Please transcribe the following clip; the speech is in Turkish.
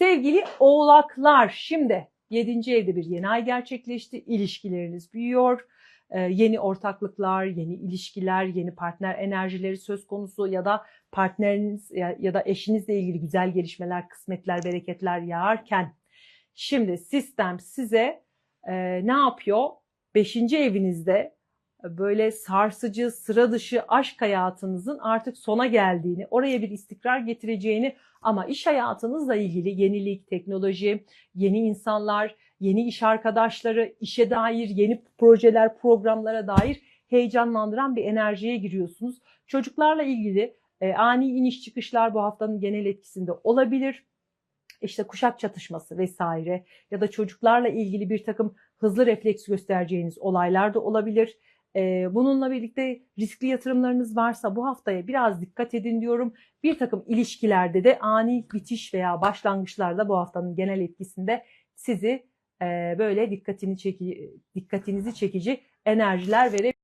Sevgili oğlaklar şimdi 7. evde bir yeni ay gerçekleşti. İlişkileriniz büyüyor. Ee, yeni ortaklıklar, yeni ilişkiler, yeni partner enerjileri söz konusu ya da partneriniz ya, ya da eşinizle ilgili güzel gelişmeler, kısmetler, bereketler yağarken şimdi sistem size e, ne yapıyor? 5. evinizde böyle sarsıcı, sıra dışı aşk hayatınızın artık sona geldiğini, oraya bir istikrar getireceğini ama iş hayatınızla ilgili yenilik, teknoloji, yeni insanlar, yeni iş arkadaşları, işe dair yeni projeler, programlara dair heyecanlandıran bir enerjiye giriyorsunuz. Çocuklarla ilgili e, ani iniş çıkışlar bu haftanın genel etkisinde olabilir. İşte kuşak çatışması vesaire ya da çocuklarla ilgili bir takım hızlı refleks göstereceğiniz olaylar da olabilir. Bununla birlikte riskli yatırımlarınız varsa bu haftaya biraz dikkat edin diyorum. Bir takım ilişkilerde de ani bitiş veya başlangıçlarda bu haftanın genel etkisinde sizi böyle dikkatini çeki, dikkatinizi çekici enerjiler verebilir.